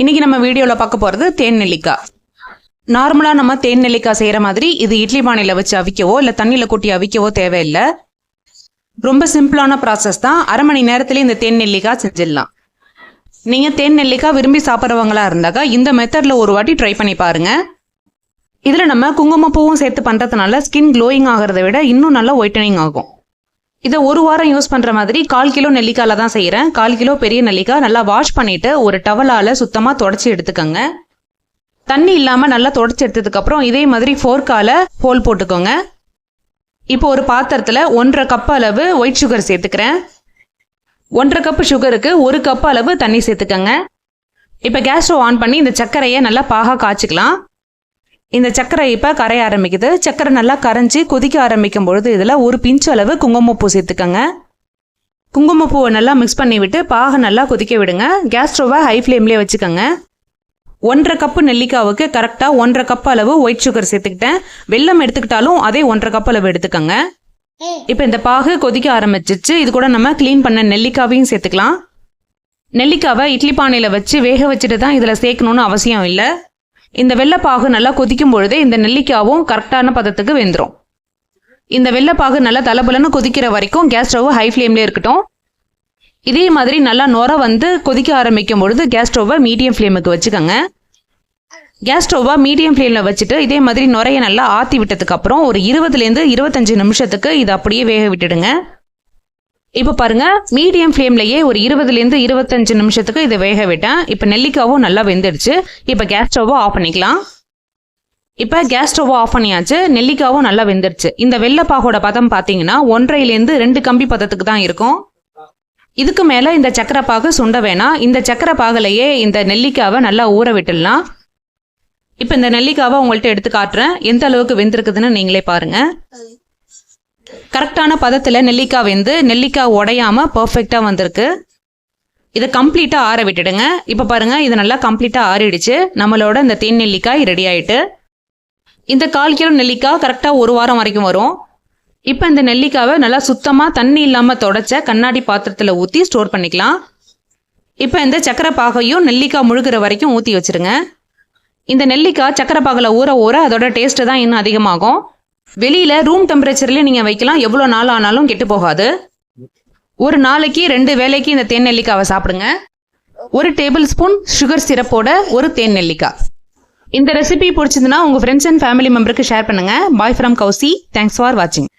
இன்னைக்கு நம்ம வீடியோவில் பார்க்க போகிறது தேன் நெல்லிக்காய். நார்மலாக நம்ம தேன் நெல்லிக்காய் செய்கிற மாதிரி இது இட்லி பானையில் வச்சு அவிக்கவோ இல்லை தண்ணியில் கொட்டி அவிக்கவோ தேவையில்லை. ரொம்ப சிம்பிளான ப்ராசஸ் தான். அரை மணி நேரத்துலேயே இந்த தேன் நெல்லிக்காய் செஞ்சிடலாம். நீங்கள் தேன் நெல்லிக்காய் விரும்பி சாப்பிட்றவங்களா இருந்தாக்கா இந்த மெத்தடில் ஒரு வாட்டி ட்ரை பண்ணி பாருங்கள் இதில் நம்ம குங்குமப்பூவும் சேர்த்து பண்ணுறதுனால ஸ்கின் க்ளோயிங் ஆகிறத விட இன்னும் நல்லா ஒயிட்டனிங் ஆகும். இதை ஒரு வாரம் யூஸ் பண்ணுற மாதிரி கால் கிலோ நெல்லிக்காயில் தான் செய்கிறேன் கால் கிலோ பெரிய நெல்லிக்காய் நல்லா வாஷ் பண்ணிவிட்டு ஒரு டவலால் சுத்தமாக தொடச்சி எடுத்துக்கோங்க. தண்ணி இல்லாமல் நல்லா தொடச்சி எடுத்ததுக்கப்புறம் இதே மாதிரி ஃபோர்க்கால ஹோல் போட்டுக்கோங்க. இப்போ ஒரு பாத்திரத்தில் ஒன்றரை கப் அளவு ஒயிட் சுகர் சேர்த்துக்கிறேன். ஒன்றரை கப்பு சுகருக்கு ஒரு கப் அளவு தண்ணி சேர்த்துக்கோங்க. இப்போ கேஸ் ஸ்டவ் ஆன் பண்ணி இந்த சர்க்கரையை நல்லா பாகா காய்ச்சிக்கலாம். இந்த சர்க்கரை இப்போ கரைய ஆரம்பிக்குது. சர்க்கரை நல்லா கரைஞ்சி கொதிக்க ஆரம்பிக்கும் பொழுது இதில் ஒரு பிஞ்சு அளவு குங்குமப்பூ சேர்த்துக்கோங்க. குங்குமப்பூவை நல்லா மிக்ஸ் பண்ணி விட்டு பாகை நல்லா கொதிக்க விடுங்க. கேஸ் ஸ்டவ்வை ஹை ஃப்ளேம்லேயே வச்சுக்கோங்க. ஒன்றரை கப்பு நெல்லிக்காவுக்கு கரெக்டாக ஒன்றரை கப் அளவு ஒயிட் சுகர் சேர்த்துக்கிட்டேன். வெல்லம் எடுத்துக்கிட்டாலும் அதே ஒன்றரை கப் அளவு எடுத்துக்கோங்க. இப்போ இந்த பாகு கொதிக்க ஆரம்பிச்சிச்சு. இது கூட நம்ம க்ளீன் பண்ண நெல்லிக்காவையும் சேர்த்துக்கலாம். நெல்லிக்காவை இட்லி பானையில் வச்சு வேக வச்சுட்டு தான் இதில் சேர்க்கணும்னு அவசியம் இல்லை. இந்த வெள்ளைப்பாகு நல்லா கொதிக்கும் பொழுதே இந்த நெல்லிக்காவும் கரெக்டான பதத்துக்கு வெந்துடும் இந்த வெள்ளைப்பாகு நல்லா தலபலன்னு கொதிக்கிற வரைக்கும் கேஸ் ஸ்டவ் ஹை ஃப்ளேம்லேயே இருக்கட்டும். இதே மாதிரி நல்லா நுர வந்து கொதிக்க ஆரம்பிக்கும் பொழுது கேஸ் ஸ்டவ்வை மீடியம் ஃப்ளேமுக்கு வச்சுக்கோங்க. கேஸ் ஸ்டவ்வை மீடியம் ஃப்ளேமில் வச்சுட்டு இதே மாதிரி நுரையை நல்லா ஆற்றி விட்டதுக்கப்புறம் ஒரு இருபதுலேருந்து இருபத்தஞ்சு நிமிஷத்துக்கு இதை அப்படியே வேக விட்டுடுங்க. இப்போ பாருங்க மீடியம் ஃப்ளேம்லயே ஒரு இருபதுலேருந்து இருபத்தஞ்சு நிமிஷத்துக்கு இதை வேக விட்டேன். இப்போ நெல்லிக்காவும் நல்லா வெந்துடுச்சு. இப்போ கேஸ் ஸ்டவ்வை ஆஃப் பண்ணிக்கலாம். இப்போ கேஸ் ஸ்டவ்வை ஆஃப் பண்ணியாச்சு. நெல்லிக்காவும் நல்லா வெந்துடுச்சு. இந்த வெள்ளப்பாகோட பதம் பார்த்தீங்கன்னா ஒன்றையிலேருந்து ரெண்டு கம்பி பதத்துக்கு தான் இருக்கும். இதுக்கு மேலே இந்த சக்கரை பாகு சுண்ட வேணாம். இந்த சக்கரை பாகுலையே இந்த நெல்லிக்காவை நல்லா ஊற விட்டுடலாம். இப்போ இந்த நெல்லிக்காவை உங்கள்கிட்ட எடுத்து காட்டுறேன். எந்த அளவுக்கு வெந்திருக்குதுன்னு நீங்களே பாருங்கள் கரெக்டான பதத்தில் நெல்லிக்காய் வெந்து நெல்லிக்காய் உடையாமல் பர்ஃபெக்டாக வந்திருக்கு. இதை கம்ப்ளீட்டாக ஆற விட்டுடுங்க. இப்போ பாருங்கள் இது நல்லா கம்ப்ளீட்டாக ஆறிடுச்சு. நம்மளோட இந்த தேன் நெல்லிக்காய் ரெடி ஆகிட்டு இந்த கால் கிலோ நெல்லிக்காய் கரெக்டாக ஒரு வாரம் வரைக்கும் வரும். இப்போ இந்த நெல்லிக்காவை நல்லா சுத்தமாக தண்ணி இல்லாமல் தொடச்ச கண்ணாடி பாத்திரத்தில் ஊற்றி ஸ்டோர் பண்ணிக்கலாம். இப்போ இந்த சக்கரை பாகையும் நெல்லிக்காய் முழுகிற வரைக்கும் ஊற்றி வச்சிருங்க. இந்த நெல்லிக்காய் சக்கரை பாகில் ஊற ஊற அதோட டேஸ்ட்டு தான் இன்னும் அதிகமாகும். வெளியில் ரூம் டெம்பரேச்சர்லேயே நீங்கள் வைக்கலாம். எவ்வளோ நாள் ஆனாலும் கெட்டு போகாது. ஒரு நாளைக்கு ரெண்டு வேளைக்கு இந்த தேன் நெல்லிக்காவை சாப்பிடுங்க. ஒரு டேபிள் ஸ்பூன் சுகர் சிரப்போட ஒரு தேன் நெல்லிக்காய். இந்த ரெசிபி பிடிச்சிருந்துன்னா உங்கள் ஃப்ரெண்ட்ஸ் அண்ட் ஃபேமிலி மெம்பருக்கு ஷேர் பண்ணுங்கள் bye from Kowsi. Thanks for வாட்சிங்